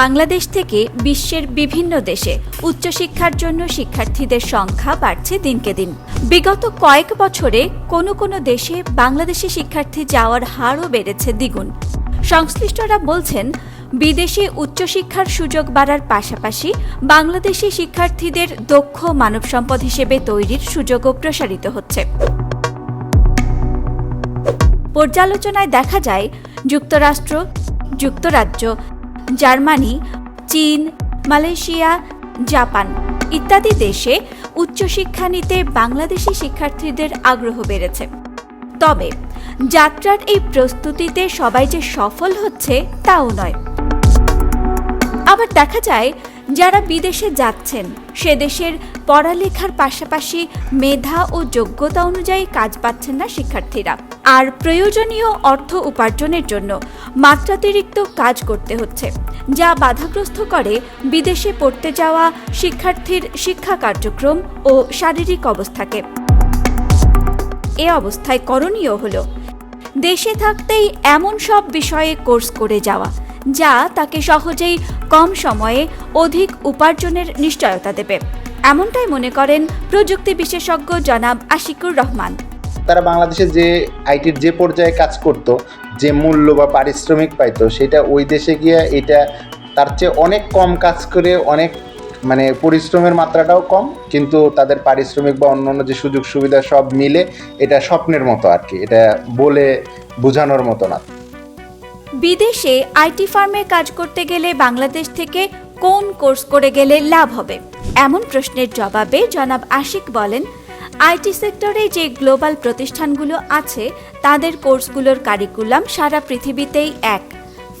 বাংলাদেশ থেকে বিশ্বের বিভিন্ন দেশে উচ্চশিক্ষার জন্য শিক্ষার্থীদের সংখ্যা বাড়ছে দিনকে দিন। বিগত কয়েক বছরে কোনো কোনো দেশে বাংলাদেশি শিক্ষার্থী যাওয়ার হারও বেড়েছে দ্বিগুণ। সংশ্লিষ্টরা বলছেন, বিদেশে উচ্চশিক্ষার সুযোগ বাড়ার পাশাপাশি বাংলাদেশি শিক্ষার্থীদের দক্ষ মানব সম্পদ হিসেবে তৈরির সুযোগও প্রসারিত হচ্ছে। পর্যালোচনায় দেখা যায়, যুক্তরাষ্ট্র, যুক্তরাজ্য জার্মানি, চীন, মালয়েশিয়া, জাপান ইত্যাদি দেশে উচ্চশিক্ষা নিতে বাংলাদেশি শিক্ষার্থীদের আগ্রহ বেড়েছে। তবে যাত্রার এই প্রস্তুতিতে সবাই যে সফল হচ্ছে তাও নয়। আবার দেখা যায়, যারা বিদেশে যাচ্ছেন, সে দেশের পড়ালেখার পাশাপাশি মেধা ও যোগ্যতা অনুযায়ী কাজ পাচ্ছেন না শিক্ষার্থীরা। আর প্রয়োজনীয় অর্থ উপার্জনের জন্য মাত্রাতিরিক্ত কাজ করতে হচ্ছে, যা বাধাগ্রস্ত করে বিদেশে পড়তে যাওয়া শিক্ষার্থীর শিক্ষা কার্যক্রম ও শারীরিক অবস্থাকে। এ অবস্থায় করণীয় হল, দেশে থাকতেই এমন সব বিষয়ে কোর্স করে যাওয়া, যা তাকে সহজেই কম সময়ে অধিক উপার্জনের নিশ্চয়তা দেবে। এমনটাই মনে করেন প্রযুক্তি বিশেষজ্ঞ জনাব আশিকুর রহমান। তারা বাংলাদেশে যে আইটির যে পর্যায়ে কাজ করত, যে মূল্য বা পারিশ্রমিক পাইতো, সেটা ওই দেশে গিয়ে এটা তার চেয়ে অনেক কম কাজ করে, অনেক মানে পরিশ্রমের মাত্রাটাও কম, কিন্তু তাদের পারিশ্রমিক বা অন্যান্য যে সুযোগ সুবিধা সব মিলে এটা স্বপ্নের মতো আর কি, এটা বলে বোঝানোর মতো না। বিদেশে আইটি ফার্মে কাজ করতে গেলে বাংলাদেশ থেকে কোন কোর্স করে গেলে লাভ হবে? এমন প্রশ্নের জবাবে জনাব আশিক বলেন আইটি সেক্টরে যে গ্লোবাল প্রতিষ্ঠানগুলো আছে, তাদের কোর্সগুলোর কারিকুলাম সারা পৃথিবীতেই এক।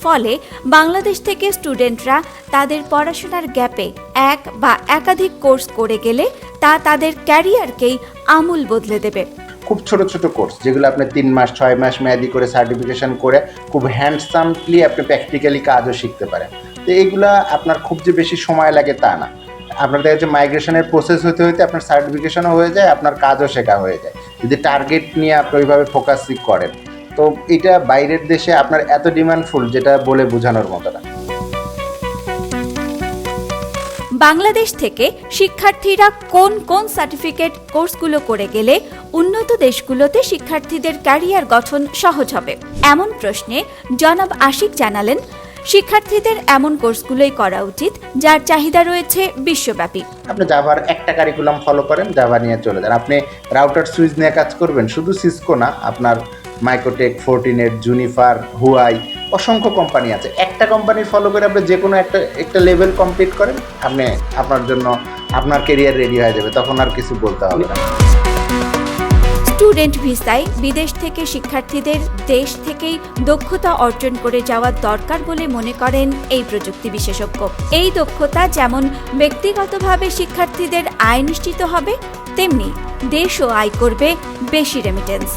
ফলে বাংলাদেশ থেকে স্টুডেন্টরা তাদের পড়াশোনার গ্যাপে এক বা একাধিক কোর্স করে গেলে তা তাদের ক্যারিয়ারকেই আমূল বদলে দেবে। খুব ছোট ছোট কোর্স, যেগুলো আপনি তিন মাস, ছয় মাস মেয়াদি করে সার্টিফিকেশন করে খুব হ্যান্ডসামলি আপনি প্র্যাকটিক্যালি কাজও শিখতে পারেন। তো এইগুলা আপনার খুব যে বেশি সময় লাগে তা না। আপনার দেখা যাচ্ছে মাইগ্রেশনের প্রসেস হতে হতে আপনার সার্টিফিকেশনও হয়ে যায়, আপনার কাজও শেখা হয়ে যায়। যদি টার্গেট নিয়ে আপনি ওইভাবে ফোকাস করেন, তো এটা বাইরের দেশে আপনার এত ডিমান্ডফুল যেটা বলে বোঝানোর মতো না। বাংলাদেশ থেকে শিক্ষার্থীরা কোন কোন সার্টিফিকেট কোর্সগুলো করে গেলে উন্নত দেশগুলোতে শিক্ষার্থীদের ক্যারিয়ার গঠন সহজ হবে? এমন প্রশ্নে জনাব আশিক জানালেন শিক্ষার্থীদের এমন কোর্সগুলোই করা উচিত, যার চাহিদা রয়েছে বিশ্বব্যাপী। আপনি জাভার একটা কারিকুলাম ফলো করেন জাভা নিয়ে চলে যান। আপনি রাউটার সুইচ নিয়ে কাজ করবেন, শুধু সিসকো না, আপনার মাইক্রোটেক ফোরটিনেট জুনিফার হুয়াই অসংখ্য কোম্পানি আছে। একটা কোম্পানি ফলো করে আপনি যে কোনো একটা একটা লেভেল কমপ্লিট করেন, আপনি আপনার জন্য, আপনার কেরিয়ার রেডি হয়ে যাবে, তখন আর কিছু বলতে হবে না। স্টুডেন্ট ভিসায় বিদেশ থেকে শিক্ষার্থীদের দেশ থেকেই দক্ষতা অর্জন করে যাওয়া দরকার বলে মনে করেন এই প্রযুক্তি বিশেষজ্ঞ। এই দক্ষতা যেমন ব্যক্তিগতভাবে শিক্ষার্থীদের আয় নিশ্চিত হবে, তেমনি দেশও আয় করবে বেশি রেমিটেন্স